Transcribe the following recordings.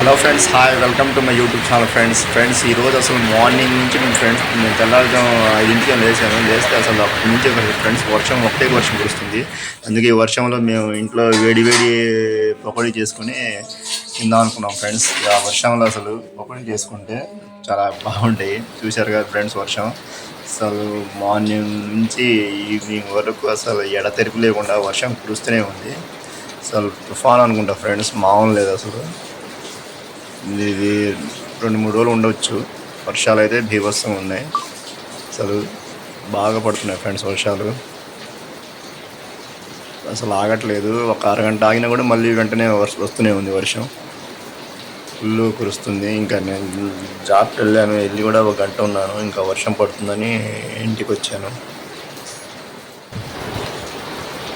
Hello friends hi welcome to my YouTube channel friends friends ఈ రోజు అసలు morning నుంచి మేము ఫ్రెండ్స్ మేము తెల్లారడం ఐదింటికి లేచాము లేస్తే అసలు అప్పటి నుంచి ఫ్రెండ్స్ వర్షం ఒకటే వర్షం కురుస్తుంది. అందుకే ఈ వర్షంలో మేము ఇంట్లో వేడి వేడి పకోడీ చేసుకుని తిందాం అనుకున్నాం ఫ్రెండ్స్ ఆ వర్షంలో అసలు పకోడీ చేసుకుంటే చాలా బాగుంటాయి. చూశారు కదా ఫ్రెండ్స్ వర్షం. అసలు మార్నింగ్ నుంచి ఈవినింగ్ వరకు అసలు ఎడతెరిపి లేకుండా వర్షం కురుస్తూనే ఉంది. అసలు తుఫాన్ అనుకుంటా ఫ్రెండ్స్ మామూలు లేదు అసలు. ఇది రెండు మూడు రోజులు ఉండవచ్చు వర్షాలు అయితే భీభత్సం ఉన్నాయి. అసలు బాగా పడుతున్నాయి ఫ్రెండ్స్ వర్షాలు. అసలు ఆగట్లేదు. ఒక అరగంట ఆగినా కూడా మళ్ళీ వెంటనే వస్తూనే ఉంది వర్షం. ఫుల్ కురుస్తుంది. ఇంకా నేను జాబ్కి వెళ్ళాను. వెళ్ళి కూడా ఒక గంట ఉన్నాను. ఇంకా వర్షం పడుతుందని ఇంటికి వచ్చాను.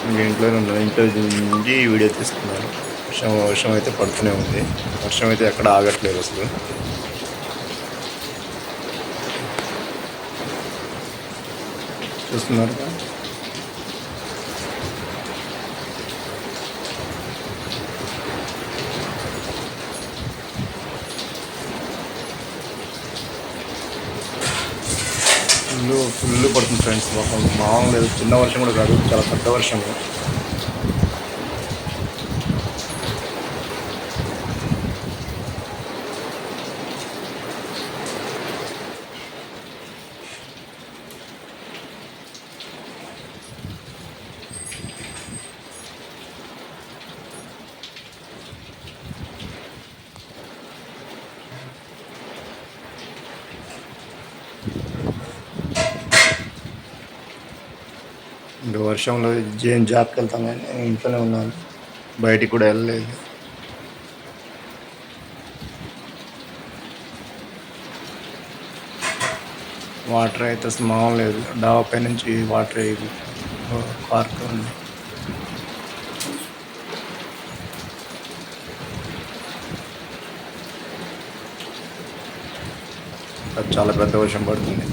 ఇంకా ఇంట్లోనే ఉన్నాను. ఇంట్లో నుంచి వీడియో తీసుకున్నాను. వర్షం వర్షం అయితే పడుతూనే ఉంది. వర్షం అయితే ఎక్కడ ఆగట్లేదు అసలు. చూస్తున్నారు? ఫుల్ ఫుల్ పడుతుంది ఫ్రెండ్స్. మామూలు లేదు. చిన్న వర్షం కూడా కాదు. చాలా పెద్ద వర్షము. ఇంకా వర్షంలో ఏం జాబ్కి వెళ్తాం కానీ ఇంట్లోనే ఉన్నాను. బయటికి కూడా వెళ్ళలేదు. వాటర్ అయితే అసలు మామూలు లేదు. డాబా పై నుంచి వాటర్ ఇది పార్క్ ఉంది. చాలా పెద్ద వర్షం పడుతుంది.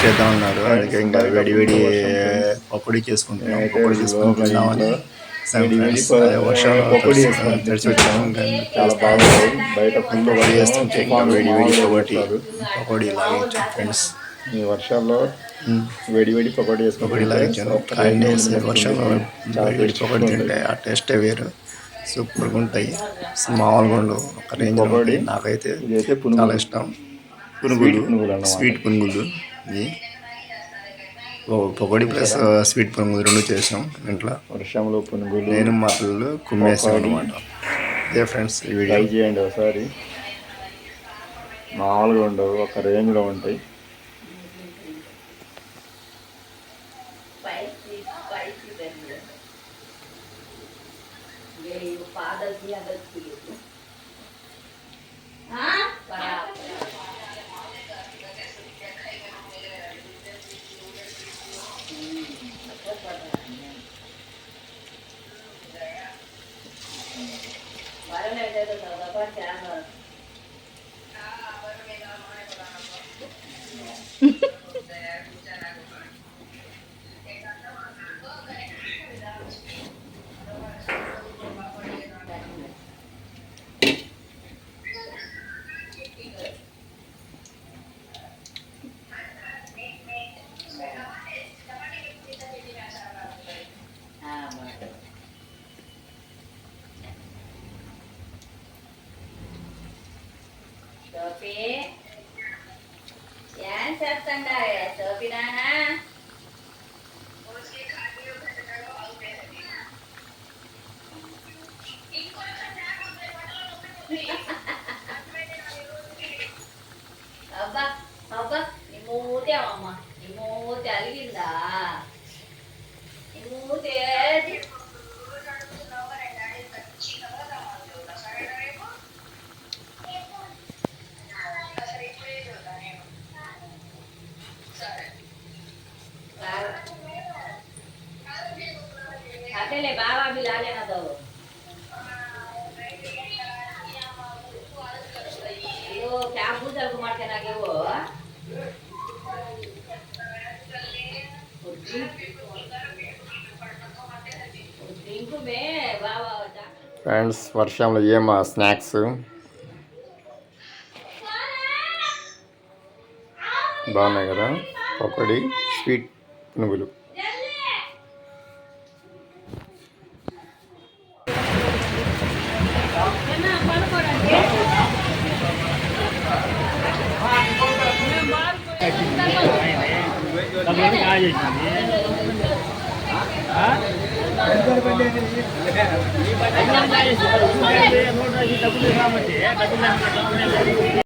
చేద్దాం అన్నారు అందుకే ఇంకా వేడి వేడి పకోడీ చేసుకుంటున్నాం పకోడీ చేసుకుని తిందామని వేడి వేడి అదే వర్షం పకోడీ తడిసి- చేసుకుంటాం. తడిసి వచ్చాము ఇంకా చాలా బాగుంది. బయట ఫుల్ ఇంకా వేడి వేడి పకోడీ. లాగించాం ఫ్రెండ్స్ ఈ వర్షాల్లో వేడి వేడి పకోడీ లాగించాను వర్షంలో వేడి పకోడీ. తింటే ఆ టేస్టే వేరు. సూపర్గా ఉంటాయి. మామూలుగా ఉండవు. ఒక రేంజ్ పకోడీ. నాకైతే. చాలా ఇష్టం. పునుగులు. స్వీట్ పునుగులు. ఇది ఓ పకోడీ ప్లస్ స్వీట్ పునుగులు రెండు చేసాం ఇంట్లో. వర్షంలో పునుగులు నేను మా పిల్లలు కుమ్మేసాం. అనమాట అదే ఫ్రెండ్స్ ఈ వీడియో. ట్రై చేయండి ఒకసారి. మామూలుగా ఉండవు ఒక రేంజ్లో ఉంటాయి. spicy, spicy Bây giờ tôi nói là có trả lời. Sophie? Yan, chef tanda eh. Sophie na na. ಅದಲ್ಲೇ ಬಾವಾ ಬಿ ಲಾಲೇನದವು ಇವು ಕ್ಯಾಂಪೂಸಲ್ಗೂ ಮಾಡ್ತೇನಾಗಿವು ఫ్రెండ్స్ వర్షంలో ఏమా స్నాక్స్ బాగున్నాయి కదా? పకోడీ స్వీట్ పునుగులు. డబ్బులు రాబట్టి